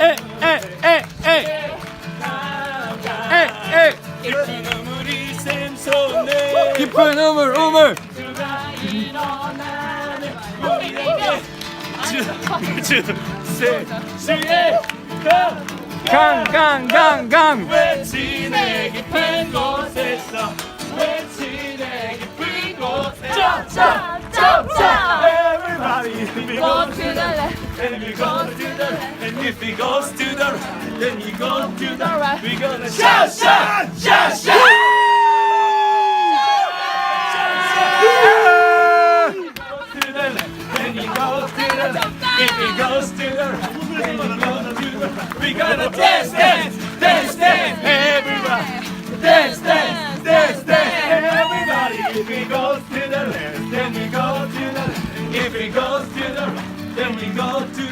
에에에에에에에 깊은 우물 우물 강강강강. 외치네 goes to the and if he goes to the right, then he goes to the right. We're gonna shout, shout, shout, shout. If he goes to the right, then he goes to the right. We're gonna dance, dance.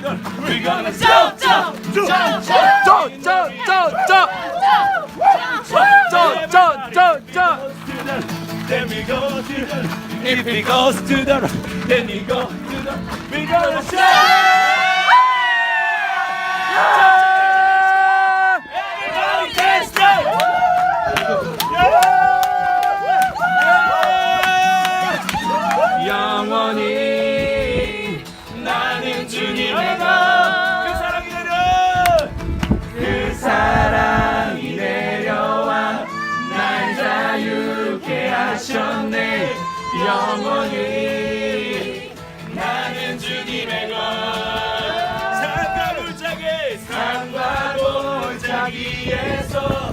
Go to the we gonna jump jump jump jump 저저저저저저저저 then we go to the if he goes to the then we go to the we gonna everybody 자유케 하셨네. 영원히 나는 주님의 것. 산과 골짜기 산과 골짜기에서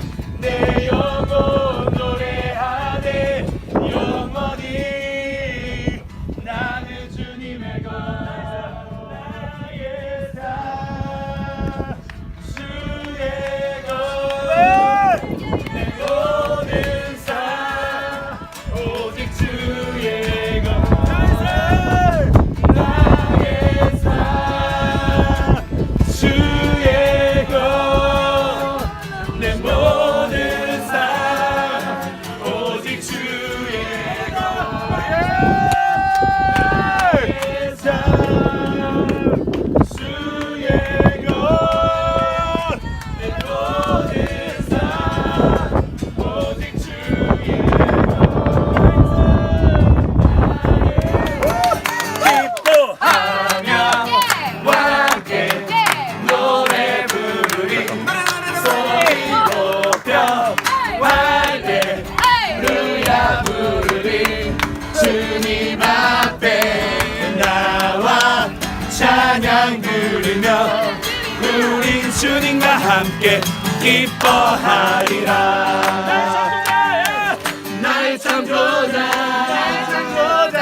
주님 앞에 나와 찬양 부르며 우린 주님과 함께 기뻐하리라. 나의 창조자 나의 창조자.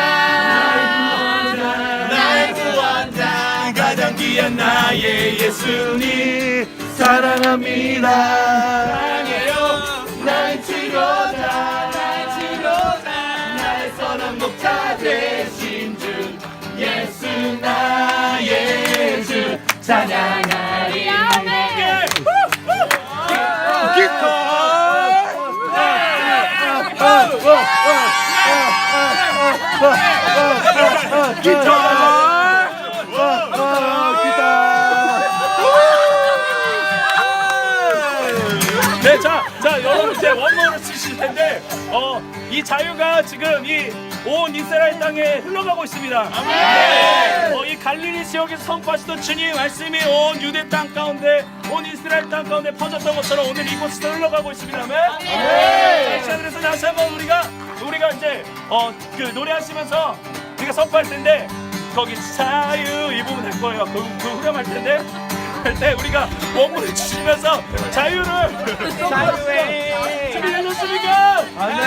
나의 구원자. 가장 귀한 나의 예수님. 사랑합니다. 사랑해요 네, 자, 자, 여러분 이제 원문을 치실 텐데, 어, 이 자유가 지금 이온 이스라엘 땅에 흘러가고 있습니다. 어, 이 갈릴리 지역에서 선포하시던 주님의 말씀이 온 유대 땅 가운데, 온 이스라엘 땅 가운데 퍼졌던 것처럼 오늘 이곳에서 흘러가고 있습니다. 아멘. 자, 그래서 다시 한번 우리가 우리가 이제 어, 그 노래하시면서 우리가 선포할 텐데, 거기 자유 이 부분 할 거예요. 그, 그 후렴할 텐데. 할 때 우리가 원문을 주시면서 자유를 자유해 준비되셨습니까? 네 준비되셨습니까? 원, 투,